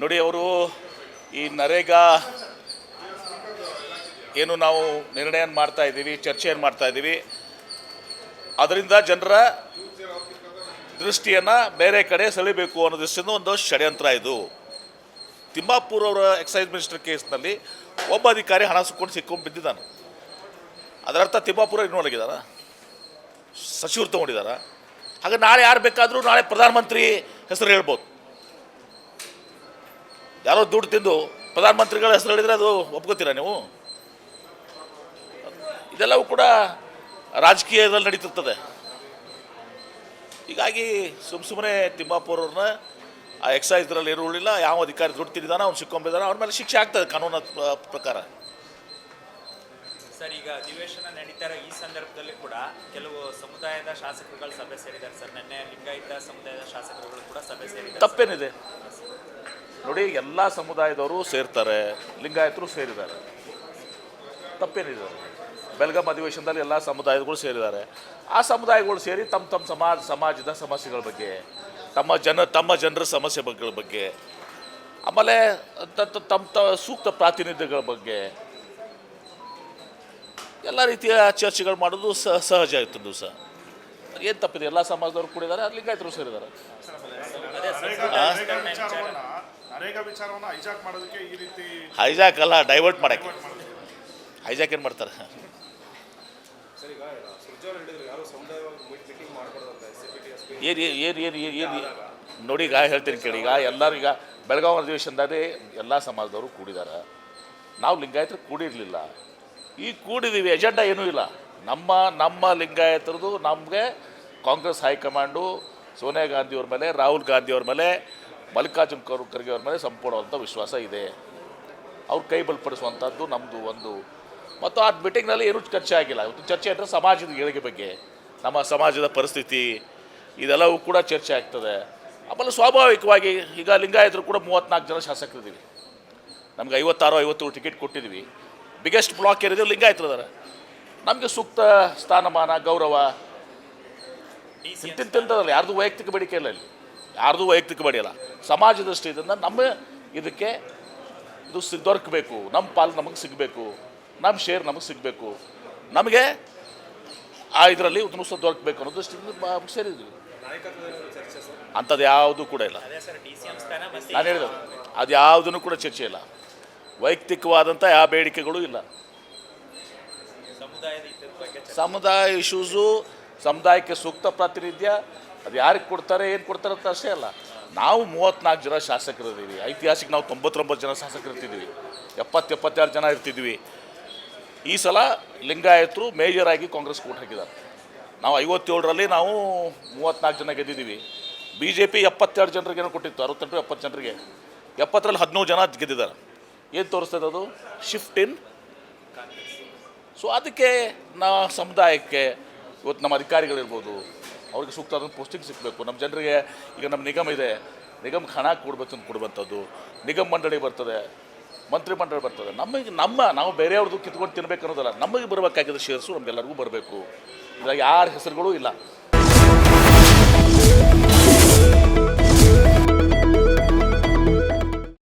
ನೋಡಿ ಅವರು ಈ ನರೇಗಾ ಏನು ನಾವು ನಿರ್ಣಯ ಮಾಡ್ತಾ ಇದ್ದೀವಿ, ಚರ್ಚೆಯನ್ನು ಮಾಡ್ತಾ ಇದ್ದೀವಿ. ಅದರಿಂದ ಜನರ ದೃಷ್ಟಿಯನ್ನು ಬೇರೆ ಕಡೆ ಸೆಳಿಬೇಕು ಅನ್ನೋ ದೃಷ್ಟಿಯಿಂದ ಒಂದು ಷಡ್ಯಂತ್ರ ಇದು. ತಿಮ್ಮಾಪುರ್ ಅವರ ಎಕ್ಸೈಸ್ ಮಿನಿಸ್ಟರ್ ಕೇಸ್ನಲ್ಲಿ ಒಬ್ಬ ಅಧಿಕಾರಿ ಹಣ ಸುಕ್ಕೊಂಡು ಸಿಕ್ಕೊಂಡು ಬಿದ್ದಿದ್ದಾನೆ. ಅದರರ್ಥ ತಿಮ್ಮಾಪುರ ಇನ್ವಾಲ್ವ್ ಆಗಿದ್ದಾರ ಸಚಿವರು ತೊಗೊಂಡಿದ್ದಾರ? ಹಾಗೆ ನಾಳೆ ಯಾರು ಬೇಕಾದರೂ ನಾಳೆ ಪ್ರಧಾನಮಂತ್ರಿ ಹೆಸರು ಹೇಳ್ಬೋದು. ಯಾರೋ ದುಡ್ಡು ತಿಂದು ಪ್ರಧಾನಮಂತ್ರಿಗಳ ಹೆಸರು ಹೇಳಿದರೆ ಅದು ಒಪ್ಕೋತೀರಾ ನೀವು? ಇದೆಲ್ಲವೂ ಕೂಡ ರಾಜಕೀಯದಲ್ಲಿ ನಡೀತಿರ್ತದೆ. ಹೀಗಾಗಿ ಸುಮ್ ಸುಮ್ಮನೆ ತಿಮ್ಮಾಪುರ ಅವ್ರನ್ನ ಆ ಎಕ್ಸೈಸ್ದ್ರಲ್ಲಿ ಉಳಿಲ್ಲ ಯಾವ ಅಧಿಕಾರಿ ದುಡ್ಡು ತಿಂದಿದ್ದಾನ ಅವ್ನು ಸಿಕ್ಕೊಂಬಿದ್ದಾನೆ ಅವ್ರ ಮೇಲೆ ಶಿಕ್ಷೆ ಆಗ್ತದೆ ಕಾನೂನು ಪ್ರಕಾರ. ಸರ್ ಈಗ ಅಧಿವೇಶನ ನಡೀತಾರೆ ಇರೋ ಈ ಸಂದರ್ಭದಲ್ಲಿ ಕೂಡ ಕೆಲವು ಸಮುದಾಯದ ಶಾಸಕರುಗಳು ಸಭೆ ಸೇರಿದ್ದಾರೆ. ಸರ್ ನಿನ್ನೆ ಲಿಂಗಾಯಿತ ಸಮುದಾಯದ ಶಾಸಕರುಗಳು ಕೂಡ ಸಭೆ ಸೇರಿದ್ದಾರೆ. ತಪ್ಪೇನಿದೆ. ನೋಡಿ, ಎಲ್ಲ ಸಮುದಾಯದವರು ಸೇರ್ತಾರೆ, ಲಿಂಗಾಯತರು ಸೇರಿದ್ದಾರೆ. ತಪ್ಪೇನಿದೆ. ಬೆಳಗಾಂ ಅಧಿವೇಶನದಲ್ಲಿ ಎಲ್ಲ ಸಮುದಾಯಗಳು ಸೇರಿದ್ದಾರೆ. ಆ ಸಮುದಾಯಗಳು ಸೇರಿ ತಮ್ಮ ತಮ್ಮ ಸಮಾಜ ಸಮಾಜದ ಸಮಸ್ಯೆಗಳ ಬಗ್ಗೆ, ತಮ್ಮ ಜನ, ತಮ್ಮ ಜನರ ಸಮಸ್ಯೆಗಳ ಬಗ್ಗೆ, ಆಮೇಲೆ ತಮ್ಮ ತ, ಸೂಕ್ತ ಪ್ರಾತಿನಿಧ್ಯಗಳ ಬಗ್ಗೆ, ಎಲ್ಲ ರೀತಿಯ ಚರ್ಚೆಗಳು ಮಾಡೋದು ಸಹ ಸಹಜ ಆಯಿತು ದಿವಸ. ಏನು ತಪ್ಪಿದೆ? ಎಲ್ಲ ಸಮಾಜದವರು ಕೂಡಿದ್ದಾರೆ, ಲಿಂಗಾಯತರು ಸೇರಿದ್ದಾರೆ. ನರೇಗಾ ನರೇಗಾ ವಿಚಾರವನ್ನ ನರೇಗಾ ಹೈಜಾಕ್ ಮಾಡೋದಕ್ಕೆ ಈ ರೀತಿ ಹೈಜಾಕ್ ಅಲ್ಲ ಡೈವರ್ಟ್ ಮಾಡಕ್ಕೆ. ಹೈಜಾಕ್ ಏನು ಮಾಡ್ತಾರೆ? ಏನು ಏನು ಏನು ಏನು ಏನು ನೋಡಿ ಈಗ ಹೇಳ್ತೀನಿ ಕೇಳಿ ಈಗ ಎಲ್ಲರೂ ಈಗ ಬೆಳಗಾವಿ ಅಧಿವೇಶನದಲ್ಲಿ ಎಲ್ಲ ಸಮಾಜದವರು ಕೂಡಿದ್ದಾರೆ ನಾವು ಲಿಂಗಾಯತರು ಕೂಡಿರಲಿಲ್ಲ. ಈ ಕೂಡಿದ್ದೀವಿ ಎಜೆಂಡಾ ಏನೂ ಇಲ್ಲ. ನಮ್ಮ ನಮ್ಮ ಲಿಂಗಾಯತರದು ನಮಗೆ ಕಾಂಗ್ರೆಸ್ ಹೈಕಮಾಂಡು ಸೋನಿಯಾ ಗಾಂಧಿಯವ್ರ ಮೇಲೆ ರಾಹುಲ್ ಗಾಂಧಿಯವ್ರ ಮೇಲೆ ಮಲ್ಲಿಕಾರ್ಜುನ್ ಖರ್- ಖರ್ಗೆ ಅವ್ರ ಮೇಲೆ ಸಂಪೂರ್ಣವಾದಂಥ ವಿಶ್ವಾಸ ಇದೆ. ಅವ್ರು ಕೈ ಬಲಪಡಿಸುವಂಥದ್ದು ನಮ್ಮದು ಒಂದು ಮತ್ತು ಆ ಮೀಟಿಂಗ್ನಲ್ಲಿ ಏನೂ ಚರ್ಚೆ ಆಗಿಲ್ಲ. ಇವತ್ತು ಚರ್ಚೆ ಅಂದರೆ ಸಮಾಜದ ಏಳಿಗೆ ಬಗ್ಗೆ ನಮ್ಮ ಸಮಾಜದ ಪರಿಸ್ಥಿತಿ ಇದೆಲ್ಲವೂ ಕೂಡ ಚರ್ಚೆ ಆಗ್ತದೆ. ಆಮೇಲೆ ಸ್ವಾಭಾವಿಕವಾಗಿ ಈಗ ಲಿಂಗಾಯತರು ಕೂಡ ಮೂವತ್ತ್ನಾಲ್ಕು ಜನ ಶಾಸಕರಿದ್ದೀವಿ. ನಮ್ಗೆ ಐವತ್ತಾರು ಐವತ್ತು ಟಿಕೆಟ್ ಕೊಟ್ಟಿದ್ದೀವಿ. ಬಿಗ್ಗೆಸ್ಟ್ ಬ್ಲಾಕ್ ಏನಿದೆ ಲಿಂಗಾಯತರು ಅದಾರೆ ನಮಗೆ ಸೂಕ್ತ ಸ್ಥಾನಮಾನ ಗೌರವ ಇಂತಿಂತಲ್ಲ ಯಾರ್ದು ವೈಯಕ್ತಿಕ ಬೇಡಿಕೆ ಇಲ್ಲ ಇಲ್ಲಿ. ಯಾರ್ದು ವೈಯಕ್ತಿಕ ಬಡಿಯಲ್ಲ ಸಮಾಜ ದೃಷ್ಟಿಯಿಂದ ನಮ್ಮ ಇದಕ್ಕೆ ಇದು ಸಿ ದೊರಕಬೇಕು. ನಮ್ಮ ಪಾಲು ನಮಗೆ ಸಿಗಬೇಕು. ನಮ್ಮ ಶೇರ್ ನಮಗೆ ಸಿಗಬೇಕು. ನಮಗೆ ಆ ಇದರಲ್ಲಿ ಉತ್ತಮ ದೊರಕಬೇಕು ಅನ್ನೋ ದೃಷ್ಟಿಯಿಂದ ಸೇರಿದ್ವಿ. ಅಂಥದ್ದು ಯಾವುದೂ ಕೂಡ ಇಲ್ಲ. ನಾನು ಹೇಳಿದೆ ಅದು ಯಾವುದನ್ನು ಕೂಡ ಚರ್ಚೆ ಇಲ್ಲ. ವೈಯಕ್ತಿಕವಾದಂಥ ಯಾವ ಬೇಡಿಕೆಗಳು ಇಲ್ಲ. ಸಮುದಾಯ ಇಶ್ಯೂಸು ಸಮುದಾಯಕ್ಕೆ ಸೂಕ್ತ ಪ್ರಾತಿನಿಧ್ಯ ಅದು ಯಾರಿಗೆ ಕೊಡ್ತಾರೆ, ಏನು ಕೊಡ್ತಾರೆ ಅಂತ ಅಷ್ಟೇ ಅಲ್ಲ. ನಾವು ಮೂವತ್ತ್ನಾಲ್ಕು ಜನ ಶಾಸಕರು ಇದ್ದೀವಿ ಐತಿಹಾಸಿಕ ನಾವು ತೊಂಬತ್ತೊಂಬತ್ತು ಜನ ಶಾಸಕರು ಇರ್ತಿದ್ವಿ ಎಪ್ಪತ್ತು ಜನ ಇರ್ತಿದ್ವಿ ಈ ಸಲ ಲಿಂಗಾಯತರು ಮೇಜರ್ ಆಗಿ ಕಾಂಗ್ರೆಸ್ ಕೋಟ್ ಹಾಕಿದ್ದಾರೆ. ನಾವು ಐವತ್ತೇಳರಲ್ಲಿ ನಾವು ಮೂವತ್ತ್ನಾಲ್ಕು ಜನ ಗೆದ್ದಿದ್ದೀವಿ. ಬಿ ಜೆ ಪಿ ಎಪ್ಪತ್ತೆರಡು ಜನರಿಗೆ ಏನೋ ಕೊಟ್ಟಿತ್ತು, ಅರವತ್ತೆಂಟು, ಎಪ್ಪತ್ತು ಜನರಿಗೆ. ಎಪ್ಪತ್ತರಲ್ಲಿ ಹದಿನೈದು ಜನ ಗೆದ್ದಿದ್ದಾರೆ. ಏನು ತೋರಿಸ್ತದೆ ಅದು ಶಿಫ್ಟ್ ಇನ್ ಸೊ ಅದಕ್ಕೆ ನಾ ಸಮುದಾಯಕ್ಕೆ, ಇವತ್ತು ನಮ್ಮ ಅಧಿಕಾರಿಗಳಿರ್ಬೋದು ಅವ್ರಿಗೆ ಸೂಕ್ತವಾದ ಪೋಸ್ಟಿಂಗ್ ಸಿಗಬೇಕು. ನಮ್ಮ ಜನರಿಗೆ ಈಗ ನಮ್ಮ ನಿಗಮ ಇದೆ. ನಿಗಮಕ್ಕೆ ಹಣ ಕೊಡ್ಬೇಕು ಅಂತ ಕೊಡುವಂಥದ್ದು, ನಿಗಮ ಮಂಡಳಿ ಬರ್ತದೆ, ಮಂತ್ರಿ ಮಂಡಳಿ ಬರ್ತದೆ. ನಮಗೆ ನಮ್ಮ, ನಾವು ಬೇರೆಯವ್ರದ್ದು ಕಿತ್ಕೊಂಡು ತಿನ್ಬೇಕು ಅನ್ನೋದಲ್ಲ, ನಮಗೆ ಬರಬೇಕಾಗಿದ್ದ ಶೇರ್ಸು ನಮಗೆಲ್ಲರಿಗೂ ಬರಬೇಕು. ಇದ್ರಾಗ ಯಾರ ಹೆಸರುಗಳು ಇಲ್ಲ.